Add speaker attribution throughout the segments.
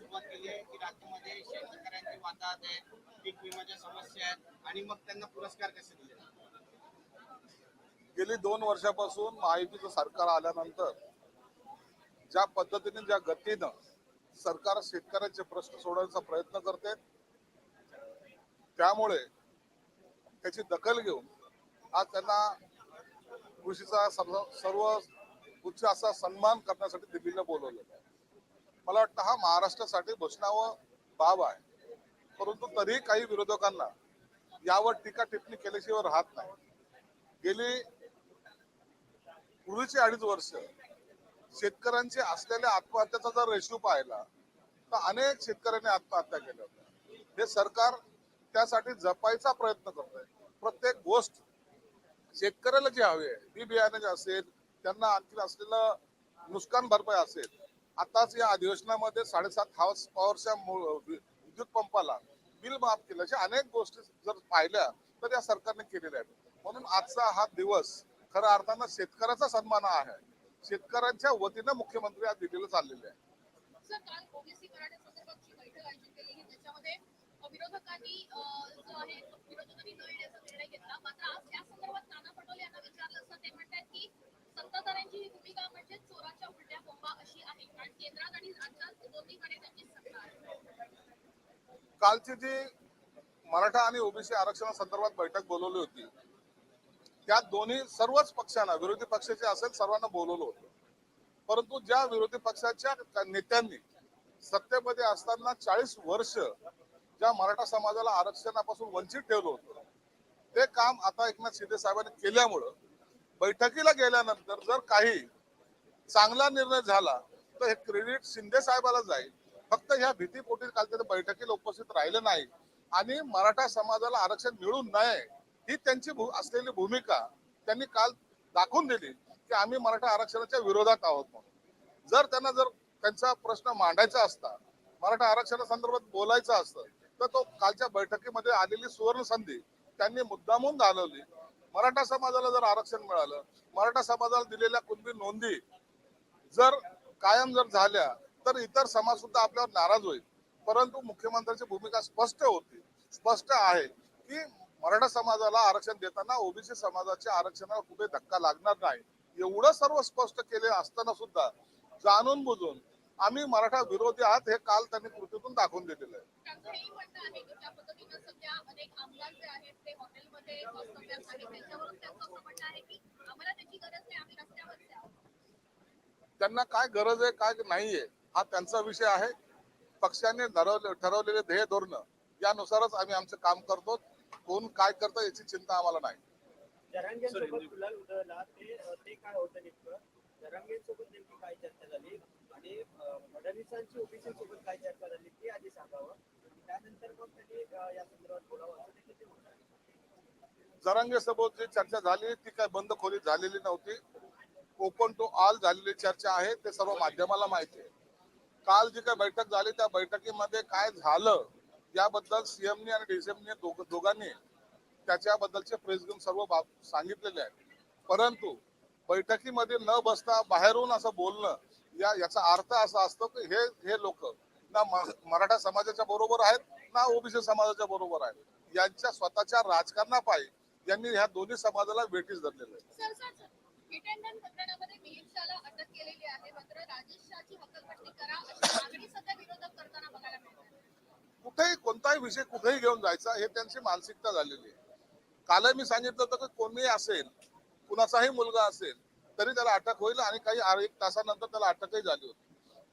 Speaker 1: सुरुवात केली आहे की राज्यामध्ये शेतकऱ्यांची वादात आहे पीक विम्याच्या समस्या आहेत आणि मग त्यांना पुरस्कार कसे दिले?
Speaker 2: गेली दोन वर्षापासून महायुतीचं सरकार आल्यानंतर ज्या पद्धतीने ज्या गतीनं सरकार शेतकऱ्यांचे प्रश्न सोडवण्याचा प्रयत्न करते त्यामुळे त्याची दखल घेऊन आज त्यांना कृषीचा सर्व उच्च असा सन्मान करण्यासाठी दिल्लीला बोलवलं. मला वाटतं हा महाराष्ट्रासाठी बसणावं बाब आहे. परंतु तरी काही विरोधकांना यावर टीका टिप्पणी केल्याशिवाय राहत नाही. गेली पूर्वीची अडीच वर्ष शेतकऱ्यांचे असलेल्या आत्महत्याचा जर रेशो पाहिला तर अनेक शेतकऱ्यांनी आत्महत्या केल्या होत्या. हे सरकार त्यासाठी जपायचा प्रयत्न करत आहे प्रत्येक गोष्ट शेतकऱ्याला जी हवी आहे बी बियाणे जे असेल त्यांना आणखी असलेलं नुकसान भरपाई असेल आताच या अधिवेशनामध्ये साडेसात हाऊस पॉवरच्या विद्युत पंपाला बिल माफ केलं. अशा अनेक गोष्टी जर पाहिल्या तर या सरकारने केलेल्या आहेत. म्हणून आजचा हा दिवस खऱ्या अर्थानं शेतकऱ्याचा सन्मान आहे. शेतकऱ्यांच्या वतीनं मुख्यमंत्री आज दिल्लीला चाललेले आहे
Speaker 3: विरोधकांनी काल ओबीसी मराठा संदर्भातची बैठक आयोजित केली की त्याच्यामध्ये अ, विरोधकांनी अ, जो आहे तो विरोधकांनी न येण्याचा निर्णय घेतला मात्र आज या संदर्भात नाना पटोले यांना विचारलं असता ते म्हणतात की सत्ताधाऱ्यांची ही भूमिका म्हणजे चोराच्या उलट्या बोंबा अशी आहे कारण केंद्रात आणि राज्यात दोन्हीकडे त्यांची सत्ता आहे
Speaker 2: कालची जी मराठा आणि ओबीसी आरक्षणासंदर्भात बैठक बोलवली होती त्यात दोन्ही सर्वच पक्षांना विरोधी पक्षाचे असेल सर्वांना बोलवलं होतं. परंतु ज्या विरोधी पक्षाच्या नेत्यांनी सत्तेमध्ये असताना चाळीस वर्ष ज्या मराठा समाजाला आरक्षणापासून वंचित ठेवलं होतं ते काम आता एकनाथ शिंदे साहेबांनी केल्यामुळं बैठकीला गेल्यानंतर जर काही चांगला निर्णय झाला तर हे क्रेडिट शिंदे साहेबाला जाईल. फक्त ह्या भीतीपोटी काल ते बैठकीला उपस्थित राहिलं नाही आणि मराठा समाजाला आरक्षण मिळू नये ही त्यांची भू- असलेली भूमिका त्यांनी काल दाखवून दिली की आम्ही मराठा आरक्षणाच्या विरोधात आहोत म्हणून. जर त्यांना जर त्यांचा प्रश्न मांडायचा असता मराठा आरक्षणासंदर्भात बोलायचं असतं तर तो कालच्या बैठकीमध्ये आलेली सुवर्ण संधी त्यांनी मुद्दामून घालवली. मराठा समाजाला जर आरक्षण मिळालं मराठा समाजाला दिलेल्या कुणबी नोंदी जर कायम जर झाल्या तर इतर समाज सुद्धा आपल्यावर नाराज होईल. परंतु मुख्यमंत्र्यांची भूमिका स्पष्ट होती. स्पष्ट आहे की मराठा समाजाला आरक्षण देताना ओबीसी समाजाच्या आरक्षणाला कुठे धक्का लागणार नाही. एवढं सर्व स्पष्ट केले असताना सुद्धा जाणून बुजून आम्ही मराठा विरोधी आहात हे काल त्यांनी कृतीतून दाखवून दिलेलं आहे. त्यांना काय गरज आहे काय नाहीये हा त्यांचा विषय आहे. पक्षाने ठरवले ठरवलेले ध्येय धोरण यानुसारच आम्ही आमचं काम करतो. कोण काय करतं याची चिंता आम्हाला नाही. जरांगे सोबत जी चर्चा झाली ती काय बंद खोलीत झालेली नव्हती. ओपन टू ऑल झालेली चर्चा आहे ते सर्व माध्यमाला माहिती आहे. काल जी काय बैठक झाली त्या बैठकीमध्ये काय झालं याबद्दल सीएमनी आणि डीसीएमनी दोघांनी त्याच्याबद्दलचे प्रेस घेऊन सर्व बाब सांगितलेले आहे परंतु बैठकीमध्ये न बसता बाहेरून असं बोलणं या याचा अर्थ असा असतो की हे हे लोक ना मराठा समाजाच्या बरोबर आहेत ना ओबीसी समाजाच्या बरोबर आहेत. यांच्या स्वतःच्या राजकारणापायी यांनी ह्या दोन्ही समाजाला वेटीस धरलेलं आहे. कुठेही कोणताही विषय कुठेही घेऊन जायचा हे त्यांची मानसिकता झालेली आहे. काल मी सांगितलं होतं की कोणीही असेल कुणाचाही मुलगा असेल तरी त्याला अटक होईल आणि काही एक तासानंतर त्याला अटकही झाली होती.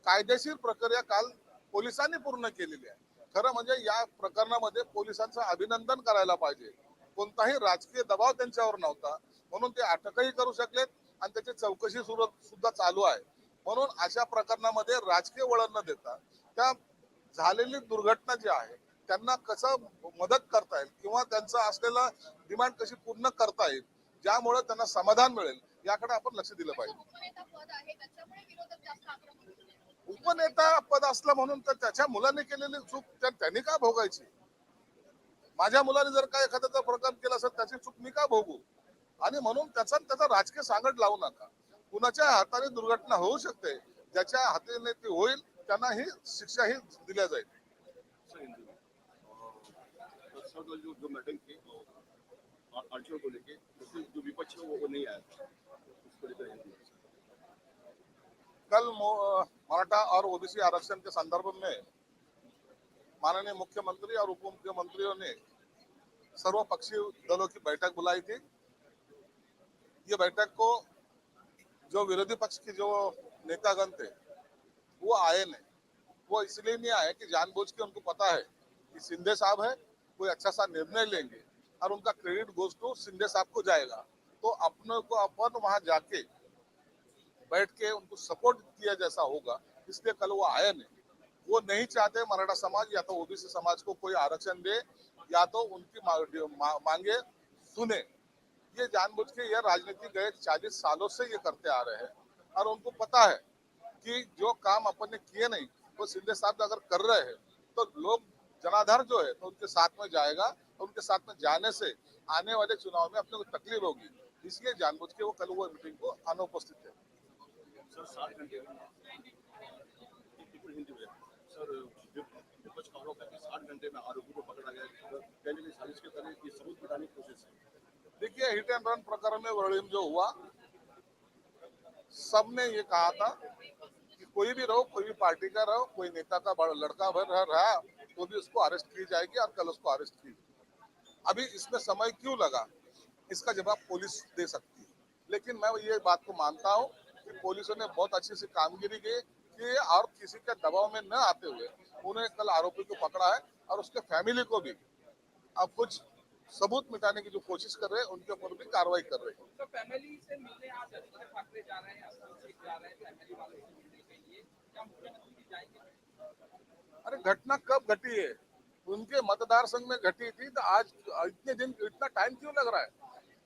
Speaker 2: कायदेशीर प्रक्रिया काल पोलिसांनी पूर्ण केलेली आहे. खरं म्हणजे या प्रकरणामध्ये पोलिसांचं अभिनंदन करायला पाहिजे. कोणताही राजकीय दबाव त्यांच्यावर नव्हता. म्हणून ते अटकही करू शकलेत आणि त्याची चौकशी सुरू सुद्धा चालू आहे. म्हणून अशा प्रकरणामध्ये राजकीय वळण न देता त्या झालेली दुर्घटना जी आहे त्यांना कसं मदत करता येईल किंवा त्यांचं असलेला डिमांड कशी पूर्ण करता येईल ज्यामुळे त्यांना समाधान मिळेल याकडे आपण लक्ष दिलं पाहिजे.
Speaker 3: उपनेता पद
Speaker 2: असला असलं म्हणून तर त्याच्या मुलाने केलेली चूक त्यांनी का भोगायची? माझ्या मुलाने जर काय एखाद्याचा प्रकार केला असेल त्याची चूक मी का भोगू? आणि म्हणून त्याचा त्याचा राजकीय सांगड लावू नका. कुणाच्या हाताने दुर्घटना होऊ शकते ज्याच्या हाताने ती होईल त्यांना ही शिक्षा ही दिल्या जाईल. कल मराठा और ओबीसी आरक्षण के संदर्भ में माननीय मुख्यमंत्री और उप मुख्यमंत्रियों ने सर्व पक्षीय दलों की बैठक बुलाई थी। ये बैठक को जो विरोधी पक्ष के जो नेतागण थे, वो आए नहीं। वो इसलिए नहीं आए कि जानबूझ के उनको पता है कि सिंधे साहब है, कोई अच्छा सा निर्णय लेंगे और उनका क्रेडिट गोज टू सिंधे साहब को जाएगा। तो अपने को अपन वहाँ जाके बैठ के उनको सपोर्ट किया जैसा होगा, इसलिए कल वो आए नहीं। वो नहीं चाहते मराठा समाज, या तो ओबीसी समाज को कोई आरक्षण दे, या तो उनकी मांगे, सुने। ये जानबूझ के ये राजनीति गए चालीस सालों से ये करते आ रहे हैं। और उनको पता है कि जो काम अपन ने किए नहीं, वो सिंधे साहब अगर कर रहे हैं तो लोग जनाधार जो है तो उनके साथ में जाएगा उनके साथ में जाने से आने वाले चुनाव में अपने को तकलीफ़ होगी। इसलिए जानबूझ के वो कल वो मीटिंग को अनुपस्थित थे
Speaker 4: सर है घंटे में आरोपी को पकड़ा गया। पहले साजिश के तरह की सबूत मिटाने की कोशिश है
Speaker 2: देखिए, हिट एंड रन प्रकरण में वर्णिम जो हुआ, सबने ये कहा था कि कोई भी रहो, कोई भी पार्टी का रहो, कोई नेता का बड़ा लड़का भर रह, रहा तो भी उसको अरेस्ट की जाएगी और कल उसको अरेस्ट की अभी इसमें समय क्यों लगा? इसका जवाब पुलिस दे सकती है। लेकिन मैं ये बात को मानता हूँ कि पुलिसों ने बहुत अच्छी सी कामगिरी की, कि और किसी के दबाव में न आते हुए उन्हें कल आरोपी को पकड़ा है और उसके फैमिली को भी। अब कुछ सबूत मिटाने की जो कोशिश कर रहे हैं उनके ऊपर भी कार्रवाई कर रहे हैं।
Speaker 5: तो फैमिली से मिलने आज ठाकरे जा रहे हैं से जा रहे हैं फैमिली वालों से मिलने के लिए। क्या मुख्यमंत्री जाएँगे?
Speaker 2: अरे घटना कब घटी है? उनके मतदार संघ में घटी थी तो आज इतने दिन इतना टाइम क्यों लग रहा है?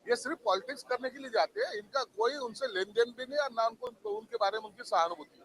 Speaker 2: ये सिर्फ़ पॉलिटिक्स करने के लिए जाते हैं इनका कोई उनसे लेन देन भी नहीं और ना उनको उनके बारे में उनकी सहानुभूति।